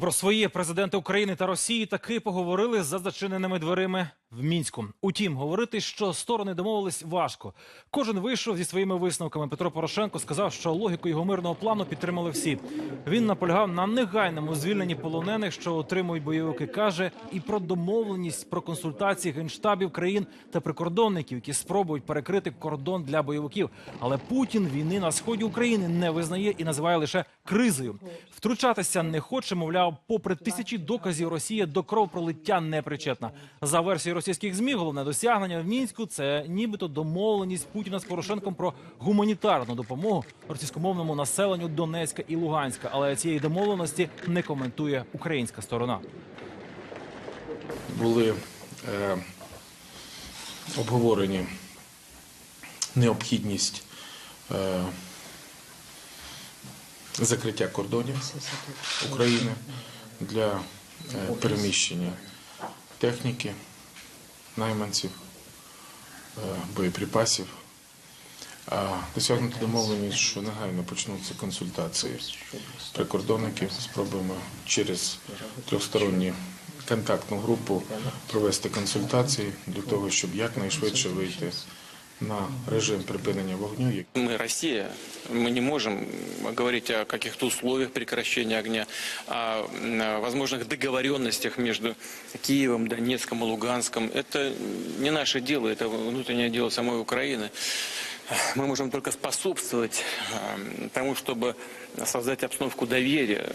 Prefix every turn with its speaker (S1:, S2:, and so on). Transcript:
S1: Про своє президенти України та Росії таки поговорили за зачиненими дверима в мінську. Утім, говорити, що сторони домовились важко. Кожен вийшов зі своїми висновками. Петро Порошенко сказав, що логіку його мирного плану підтримали всі. Він наполягав на негайному звільненні полонених, що отримують бойовики. каже і про домовленість про консультації генштабів країн та прикордонників, які спробують перекрити кордон для бойовиків. Але Путін війни на сході України не визнає і називає лише кризою. Втручатися не хоче, мовляв, попри тисячі доказів, Росія до кровопролиття не причетна. За версією російських змі, головне досягнення в мінську це нібито домовленість Путіна з Порошенком про гуманітарну допомогу російськомовному населенню Донецька і Луганська. Але цієї домовленості не коментує українська сторона.
S2: були е, обговорені необхідність е, закриття кордонів України для е, переміщення техніки, найманців, е, боєприпасів. Досягнути домовленість, що негайно почнуться консультації прикордонників. Спробуємо через трьохсторонні контактну групу провести консультації для того, щоб якнайшвидше вийти на режим припинення вогню,
S3: Мы Россия, мы не можем говорить о каких-то условиях прекращения огня, о возможных договоренностях между Киевом, Донецком и Луганском. Это не наше дело, это внутреннее дело самой Украины. Мы можем только способствовать тому, чтобы создать обстановку доверия